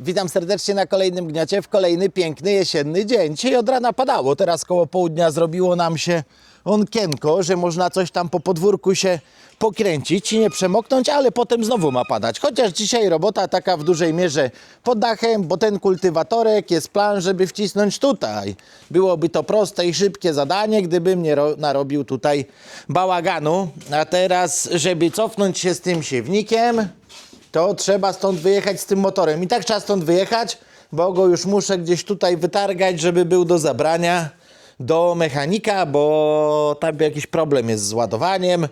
Witam serdecznie na kolejnym gniocie w kolejny piękny jesienny dzień. Dzisiaj od rana padało, teraz koło południa zrobiło nam się onkienko, że można coś tam po podwórku się pokręcić i nie przemoknąć, ale potem znowu ma padać. Chociaż dzisiaj robota taka w dużej mierze pod dachem, bo ten kultywatorek jest plan, żeby wcisnąć tutaj. Byłoby to proste i szybkie zadanie, gdybym nie ro- narobił tutaj bałaganu. A teraz, żeby cofnąć się z tym siewnikiem, to trzeba stąd wyjechać z tym motorem. I tak trzeba stąd wyjechać, bo go już muszę gdzieś tutaj wytargać, żeby był do zabrania do mechanika, bo tam jakiś problem jest z ładowaniem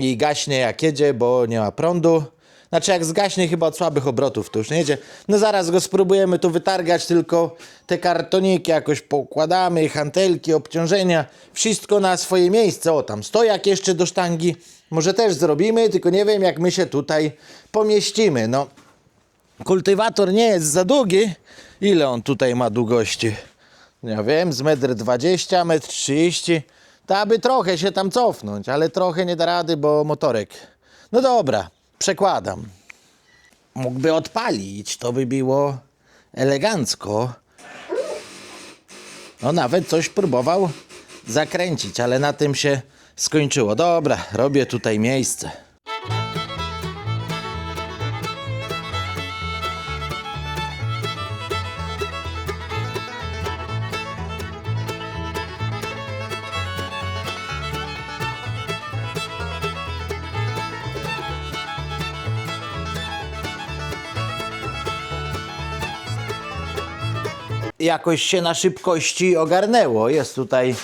i gaśnie jak jedzie, bo nie ma prądu. Znaczy jak zgaśnie chyba od słabych obrotów to już nie jedzie. No zaraz go spróbujemy tu wytargać, tylko te kartoniki jakoś poukładamy, hantelki, obciążenia, wszystko na swoje miejsce. O tam stojak jeszcze do sztangi. Może też zrobimy, tylko nie wiem jak my się tutaj pomieścimy. No kultywator nie jest za długi. Ile on tutaj ma długości? Nie wiem, z metr 20, metr 30. To aby trochę się tam cofnąć, ale trochę nie da rady, bo motorek. No dobra, przekładam. Mógłby odpalić, to by było elegancko. No nawet coś próbował zakręcić, ale na tym się skończyło. Dobra, robię tutaj miejsce. jakoś się na szybkości ogarnęło. Jest tutaj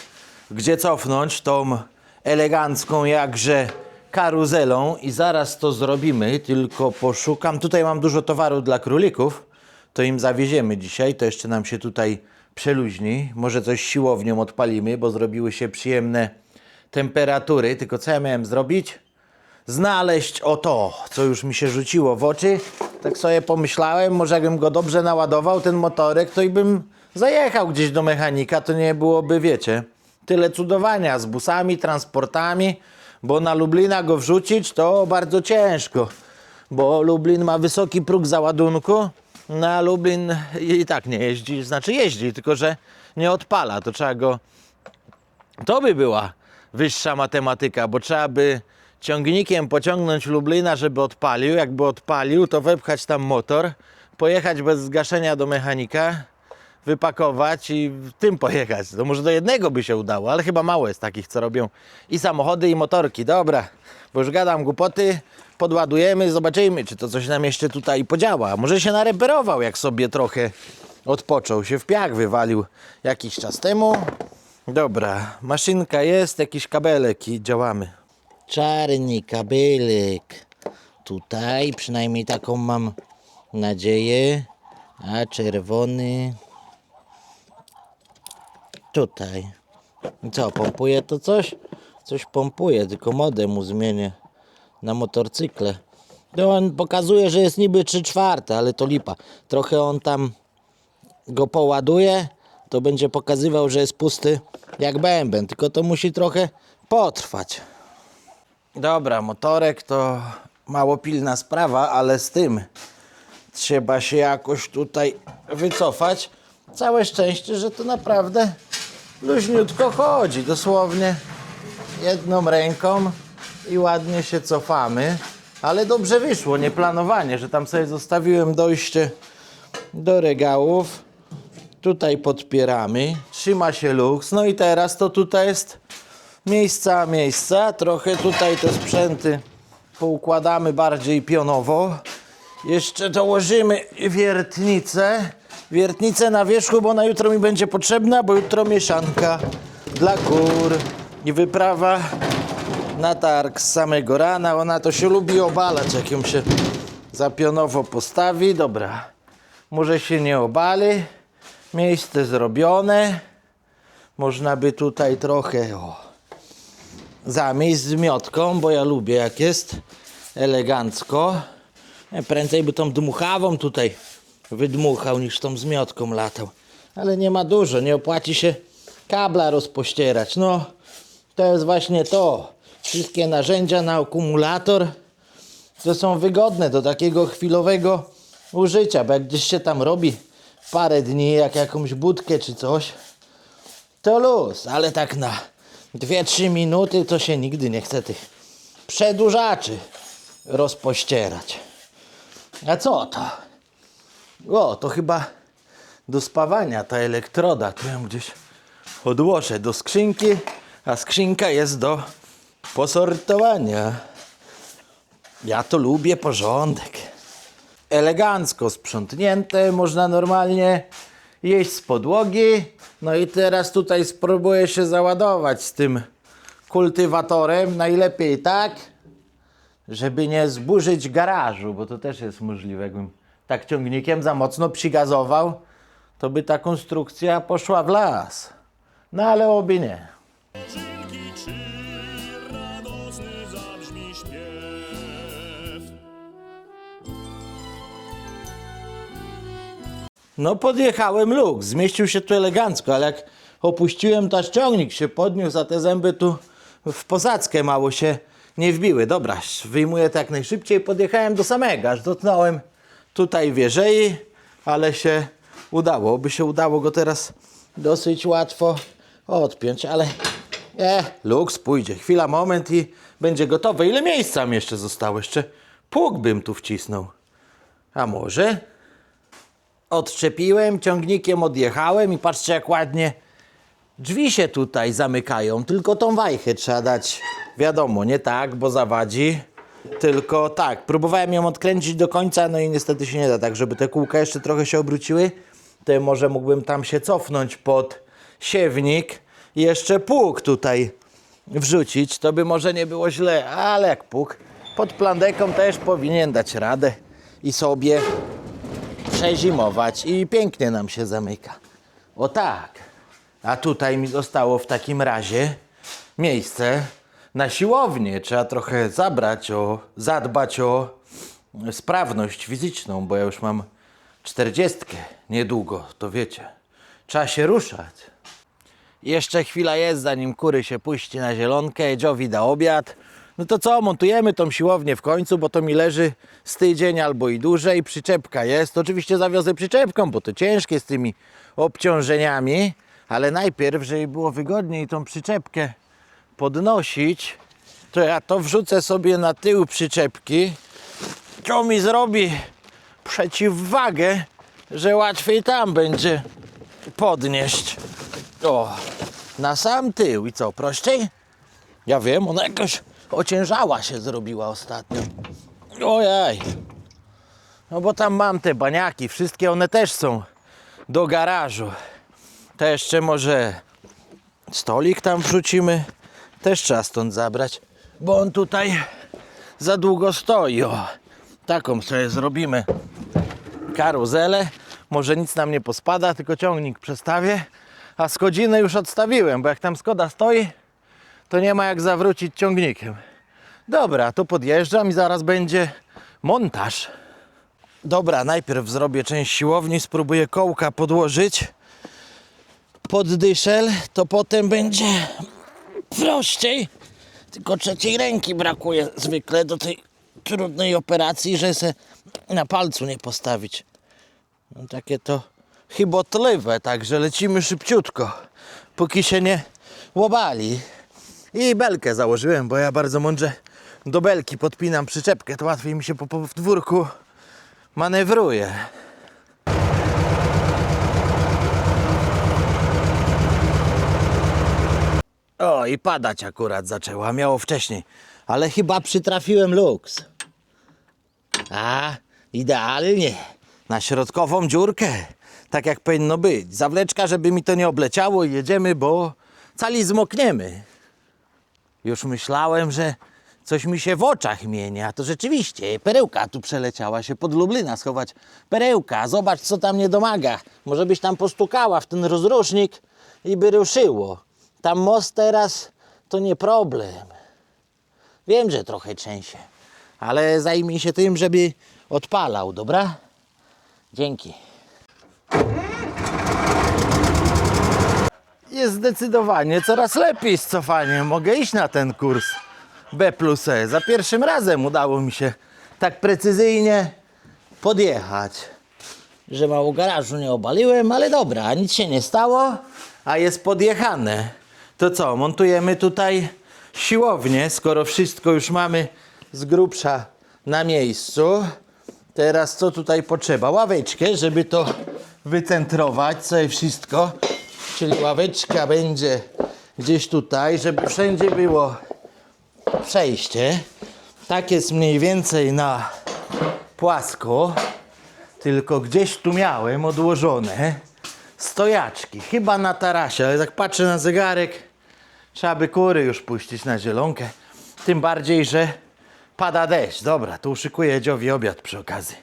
gdzie cofnąć tą elegancką jakże karuzelą i zaraz to zrobimy, tylko poszukam. Tutaj mam dużo towaru dla królików, to im zawieziemy dzisiaj, to jeszcze nam się tutaj przeluźni. Może coś siłownią odpalimy, bo zrobiły się przyjemne temperatury, tylko co ja miałem zrobić? znaleźć o to, co już mi się rzuciło w oczy. Tak sobie pomyślałem, może jakbym go dobrze naładował, ten motorek, to i bym zajechał gdzieś do mechanika, to nie byłoby, wiecie, tyle cudowania z busami, transportami, bo na Lublina go wrzucić to bardzo ciężko, bo Lublin ma wysoki próg załadunku, na Lublin i tak nie jeździ, znaczy jeździ, tylko że nie odpala, to trzeba go to by była wyższa matematyka, bo trzeba by ciągnikiem pociągnąć Lublina, żeby odpalił. Jakby odpalił, to wepchać tam motor, pojechać bez zgaszenia do mechanika, wypakować i tym pojechać. To może do jednego by się udało, ale chyba mało jest takich, co robią i samochody, i motorki. Dobra, bo już gadam głupoty, podładujemy, zobaczymy, czy to coś nam jeszcze tutaj podziała. Może się nareperował, jak sobie trochę odpoczął, się w piach wywalił jakiś czas temu. Dobra, maszynka jest, jakiś kabelek i działamy. Czarny kabelek. Tutaj przynajmniej taką mam nadzieję. A czerwony. Tutaj. I Co, pompuje to coś? Coś pompuje, tylko modę mu zmienię na motorcykle. No on pokazuje, że jest niby 3 czwarte, ale to lipa. Trochę on tam go poładuje, to będzie pokazywał, że jest pusty jak bęben, tylko to musi trochę potrwać. Dobra, motorek to mało pilna sprawa, ale z tym trzeba się jakoś tutaj wycofać. Całe szczęście, że to naprawdę luźniutko chodzi, dosłownie jedną ręką i ładnie się cofamy. Ale dobrze wyszło, nieplanowanie, że tam sobie zostawiłem dojście do regałów. Tutaj podpieramy, trzyma się luks. No i teraz to tutaj jest miejsca, miejsca. Trochę tutaj te sprzęty poukładamy bardziej pionowo. Jeszcze dołożymy wiertnicę. Wiertnicę na wierzchu, bo na jutro mi będzie potrzebna, bo jutro mieszanka dla kur i wyprawa na targ z samego rana. Ona to się lubi obalać, jak ją się zapionowo postawi. Dobra, może się nie obali. Miejsce zrobione. Można by tutaj trochę o, zamieść z miotką, bo ja lubię jak jest elegancko. Prędzej by tą dmuchawą tutaj wydmuchał niż tą zmiotką latał. Ale nie ma dużo, nie opłaci się kabla rozpościerać. No, to jest właśnie to. Wszystkie narzędzia na akumulator to są wygodne do takiego chwilowego użycia, bo jak gdzieś się tam robi parę dni, jak jakąś budkę czy coś, to luz, ale tak na 2-3 minuty to się nigdy nie chce tych przedłużaczy rozpościerać. A co to? O, to chyba do spawania ta elektroda. Tu ją gdzieś odłożę do skrzynki, a skrzynka jest do posortowania. Ja to lubię porządek. Elegancko sprzątnięte, można normalnie jeść z podłogi. No i teraz tutaj spróbuję się załadować z tym kultywatorem. Najlepiej tak, żeby nie zburzyć garażu, bo to też jest możliwe. Jakbym tak ciągnikiem za mocno przygazował, to by ta konstrukcja poszła w las. No ale oby nie. Dzięki czy radosny zabrzmi śpiew. No podjechałem luk, zmieścił się tu elegancko, ale jak opuściłem, to aż ciągnik się podniósł, a te zęby tu w posadzkę mało się nie wbiły. Dobra, wyjmuję to jak najszybciej, podjechałem do samego, aż dotknąłem tutaj wieżei, ale się udało. By się udało go teraz dosyć łatwo odpiąć, ale e, luks pójdzie. Chwila, moment i będzie gotowe. Ile miejsca mi jeszcze zostało? Jeszcze pług bym tu wcisnął. A może? odczepiłem, ciągnikiem odjechałem i patrzcie jak ładnie drzwi się tutaj zamykają. Tylko tą wajchę trzeba dać, wiadomo, nie tak, bo zawadzi. Tylko tak, próbowałem ją odkręcić do końca, no i niestety się nie da tak, żeby te kółka jeszcze trochę się obróciły. To może mógłbym tam się cofnąć pod siewnik i jeszcze pług tutaj wrzucić. To by może nie było źle, ale jak pług pod plandeką też powinien dać radę i sobie przezimować i pięknie nam się zamyka. O tak. A tutaj mi zostało w takim razie miejsce na siłownię. Trzeba trochę zabrać o, zadbać o sprawność fizyczną, bo ja już mam czterdziestkę niedługo, to wiecie. Trzeba się ruszać. Jeszcze chwila jest, zanim kury się puści na zielonkę, Edziowi da obiad. No to co, montujemy tą siłownię w końcu, bo to mi leży z tydzień albo i dłużej. Przyczepka jest. Oczywiście zawiozę przyczepką, bo to ciężkie z tymi obciążeniami. Ale najpierw, żeby było wygodniej tą przyczepkę podnosić, to ja to wrzucę sobie na tył przyczepki. To mi zrobi przeciwwagę, że łatwiej tam będzie podnieść. O, na sam tył. I co, prościej? Ja wiem, ona jakoś ociężała się zrobiła ostatnio. Ojej. No bo tam mam te baniaki, wszystkie one też są do garażu. To jeszcze może stolik tam wrzucimy. Też trzeba stąd zabrać, bo on tutaj za długo stoi. O, taką sobie zrobimy karuzelę. Może nic nam nie pospada, tylko ciągnik przestawię. A Skodzinę już odstawiłem, bo jak tam Skoda stoi, to nie ma jak zawrócić ciągnikiem. Dobra, to podjeżdżam i zaraz będzie montaż. Dobra, najpierw zrobię część siłowni, spróbuję kołka podłożyć pod dyszel, to potem będzie prościej. Tylko trzeciej ręki brakuje zwykle do tej trudnej operacji, że se na palcu nie postawić. No, takie to chybotliwe, także lecimy szybciutko, póki się nie łobali. I belkę założyłem, bo ja bardzo mądrze do belki podpinam przyczepkę, to łatwiej mi się po podwórku manewruje. O, i padać akurat zaczęła, miało wcześniej, ale chyba przytrafiłem luks. A, idealnie. Na środkową dziurkę. Tak jak powinno być. Zawleczka, żeby mi to nie obleciało i jedziemy, bo cali zmokniemy. Już myślałem, że coś mi się w oczach mienia. To rzeczywiście, perełka tu przeleciała się pod Lublina schować. Perełka, zobacz co tam nie domaga. Może byś tam postukała w ten rozrusznik i by ruszyło. Tam most teraz to nie problem. Wiem, że trochę trzęsie, ale zajmij się tym, żeby odpalał, dobra? Dzięki. Jest zdecydowanie coraz lepiej z cofaniem. Mogę iść na ten kurs B plus E. Za pierwszym razem udało mi się tak precyzyjnie podjechać. Że mało garażu nie obaliłem, ale dobra, nic się nie stało, a jest podjechane. To co, montujemy tutaj siłownię, skoro wszystko już mamy z grubsza na miejscu. Teraz co tutaj potrzeba? Ławeczkę, żeby to wycentrować sobie wszystko. Czyli ławeczka będzie gdzieś tutaj, żeby wszędzie było przejście. Tak jest mniej więcej na płasko. Tylko gdzieś tu miałem odłożone stojaczki. Chyba na tarasie, ale tak patrzę na zegarek. Trzeba by kury już puścić na zielonkę. Tym bardziej, że pada deszcz. Dobra, tu szykuję dziowi obiad przy okazji.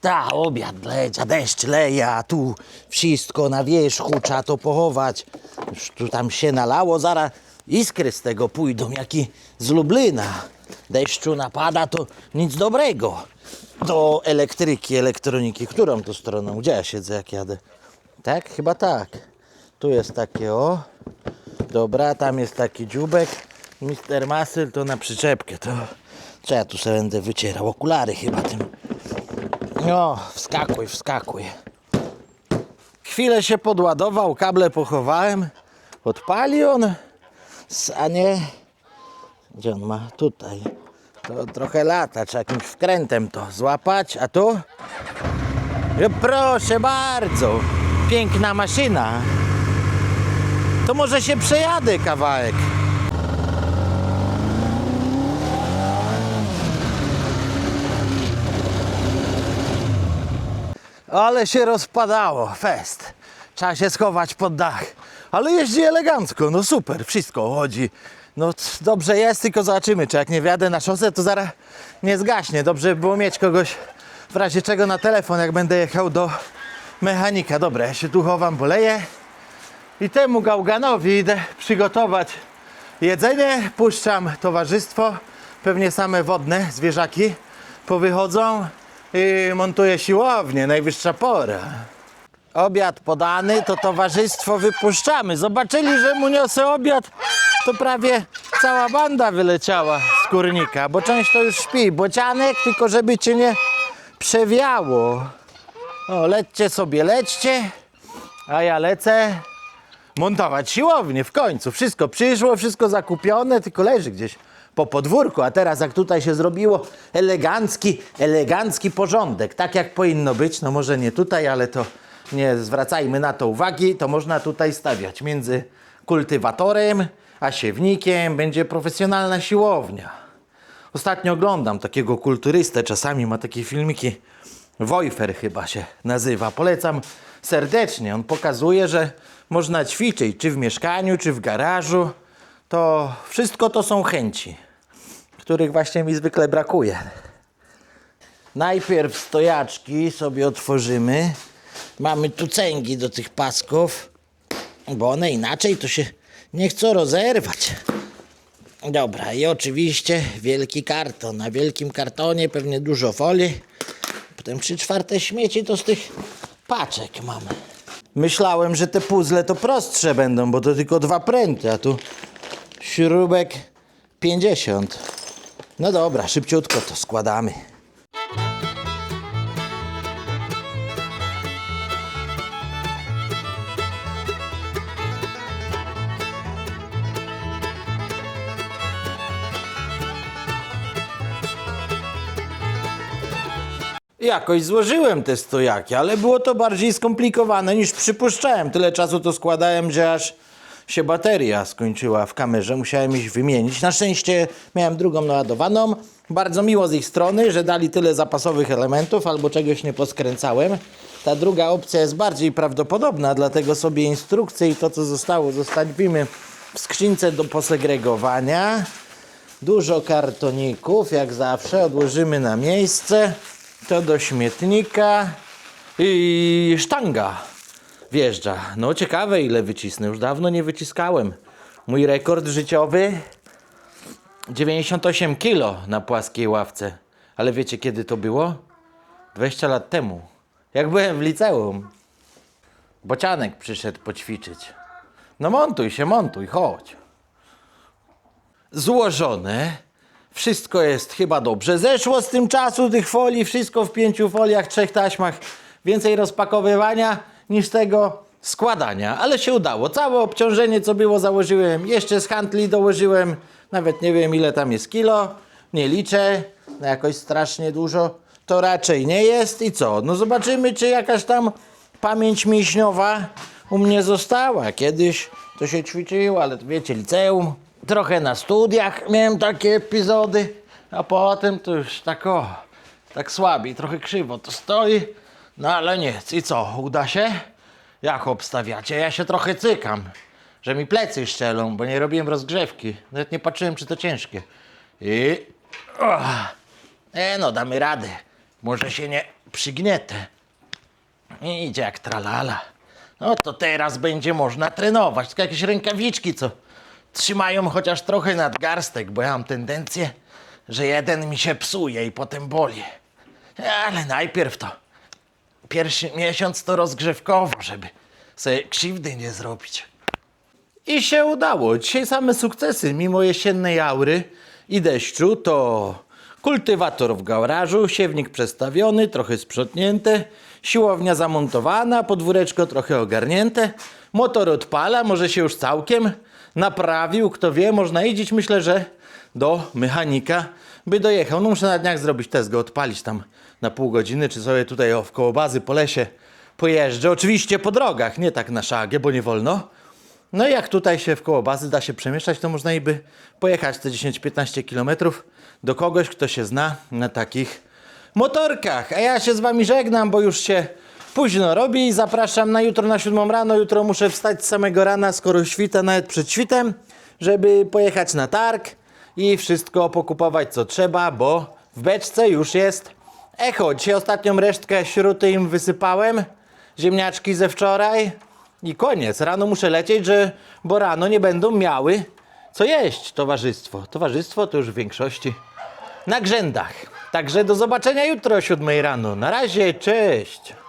Ta, obiad leci, a deszcz leje, tu wszystko na wierzchu, trzeba to pochować. Już tu tam się nalało, zaraz iskry z tego pójdą, jaki z Lublina. Deszczu napada, to nic dobrego. Do elektryki, elektroniki. Którą to stroną? Gdzie ja siedzę, jak jadę? Tak? Chyba tak. Tu jest takie o. Dobra, tam jest taki dziubek. Mister Masyl to na przyczepkę. To co ja tu sobie będę wycierał? Okulary chyba tym. No, wskakuj, wskakuj. Chwilę się podładował, kable pochowałem. Odpali on, a nie... Gdzie on ma? Tutaj. To trochę lata, trzeba jakimś wkrętem to złapać, a tu? Proszę bardzo, piękna maszyna. To może się przejadę kawałek. Ale się rozpadało, fest. Trzeba się schować pod dach. Ale jeździ elegancko, no super, wszystko chodzi. No dobrze jest, tylko zobaczymy, czy jak nie wjadę na szosę, to zaraz nie zgaśnie. Dobrze by było mieć kogoś w razie czego na telefon, jak będę jechał do mechanika. Dobra, ja się tu chowam, boleję. I temu gałganowi idę przygotować jedzenie. Puszczam towarzystwo, pewnie same wodne zwierzaki powychodzą i montuję siłownię, najwyższa pora. Obiad podany, to towarzystwo wypuszczamy. Zobaczyli, że mu niosę obiad, to prawie cała banda wyleciała z kurnika, bo część to już śpi. Bocianek, tylko żeby cię nie przewiało. O, lećcie sobie, lećcie, a ja lecę montować siłownię w końcu. Wszystko przyszło, wszystko zakupione, tylko leży gdzieś po podwórku. A teraz jak tutaj się zrobiło elegancki, elegancki porządek, tak jak powinno być, no może nie tutaj, ale to nie zwracajmy na to uwagi, to można tutaj stawiać między kultywatorem a siewnikiem będzie profesjonalna siłownia. Ostatnio oglądam takiego kulturystę, czasami ma takie filmiki. Wojfer chyba się nazywa. Polecam serdecznie. On pokazuje, że można ćwiczyć czy w mieszkaniu, czy w garażu. To wszystko to są chęci, których właśnie mi zwykle brakuje. Najpierw stojaczki sobie otworzymy. Mamy tu cęgi do tych pasków, bo one inaczej to się nie chcą rozerwać. Dobra, i oczywiście wielki karton. Na wielkim kartonie pewnie dużo folii. Potem trzy czwarte śmieci to z tych paczek mamy. Myślałem, że te puzzle to prostsze będą, bo to tylko dwa pręty, a tu śrubek 50. No dobra, szybciutko to składamy. Jakoś złożyłem te stojaki, ale było to bardziej skomplikowane niż przypuszczałem. Tyle czasu to składałem, że aż się bateria skończyła w kamerze. Musiałem iść wymienić. Na szczęście miałem drugą naładowaną. Bardzo miło z ich strony, że dali tyle zapasowych elementów albo czegoś nie poskręcałem. Ta druga opcja jest bardziej prawdopodobna, dlatego sobie instrukcję i to, co zostało, zostawimy w skrzynce do posegregowania. Dużo kartoników, jak zawsze, odłożymy na miejsce. To do śmietnika i sztanga wjeżdża. No ciekawe ile wycisnę, już dawno nie wyciskałem. Mój rekord życiowy 98 kilo na płaskiej ławce. Ale wiecie kiedy to było? 20 lat temu. Jak byłem w liceum. Bocianek przyszedł poćwiczyć. No montuj się, montuj, chodź złożone. Wszystko jest chyba dobrze. Zeszło z tym czasu tych folii, wszystko w pięciu foliach, trzech taśmach. Więcej rozpakowywania niż tego składania, ale się udało. Całe obciążenie, co było, założyłem. Jeszcze z handli dołożyłem. Nawet nie wiem, ile tam jest kilo. Nie liczę. No jakoś strasznie dużo. To raczej nie jest. I co? No zobaczymy, czy jakaś tam pamięć mięśniowa u mnie została. Kiedyś to się ćwiczyło, ale wiecie, liceum. Trochę na studiach miałem takie epizody, a potem to już tak o, tak słabiej, trochę krzywo to stoi. No ale nic. I co, uda się? Jak obstawiacie? Ja się trochę cykam, że mi plecy szczelą, bo nie robiłem rozgrzewki. Nawet nie patrzyłem, czy to ciężkie. I... O, e, no, damy radę. Może się nie przygnietę. I idzie jak tralala. No to teraz będzie można trenować. Tylko jakieś rękawiczki, co trzymają chociaż trochę nadgarstek, bo ja mam tendencję, że jeden mi się psuje i potem boli. Ale najpierw to pierwszy miesiąc to rozgrzewkowo, żeby sobie krzywdy nie zrobić. I się udało. Dzisiaj same sukcesy. Mimo jesiennej aury i deszczu to kultywator w garażu, siewnik przestawiony, trochę sprzątnięte, siłownia zamontowana, podwóreczko trochę ogarnięte, motor odpala, może się już całkiem naprawił, kto wie, można jeździć. Myślę, że do mechanika by dojechał. No muszę na dniach zrobić test, go odpalić tam na pół godziny, czy sobie tutaj o, w koło bazy po lesie pojeżdżę. Oczywiście po drogach, nie tak na szagę, bo nie wolno. No i jak tutaj się w koło bazy da się przemieszczać, to można niby pojechać te 10-15 km do kogoś, kto się zna na takich motorkach. A ja się z wami żegnam, bo już się późno robi zapraszam na jutro na 7 rano. Jutro muszę wstać z samego rana, skoro świta, nawet przed świtem, żeby pojechać na targ i wszystko pokupować co trzeba, bo w beczce już jest echo. Dzisiaj ostatnią resztkę śruty im wysypałem, ziemniaczki ze wczoraj. I koniec. Rano muszę lecieć, że, bo rano nie będą miały co jeść towarzystwo. Towarzystwo to już w większości na grzędach. Także do zobaczenia jutro o 7 rano. Na razie, cześć.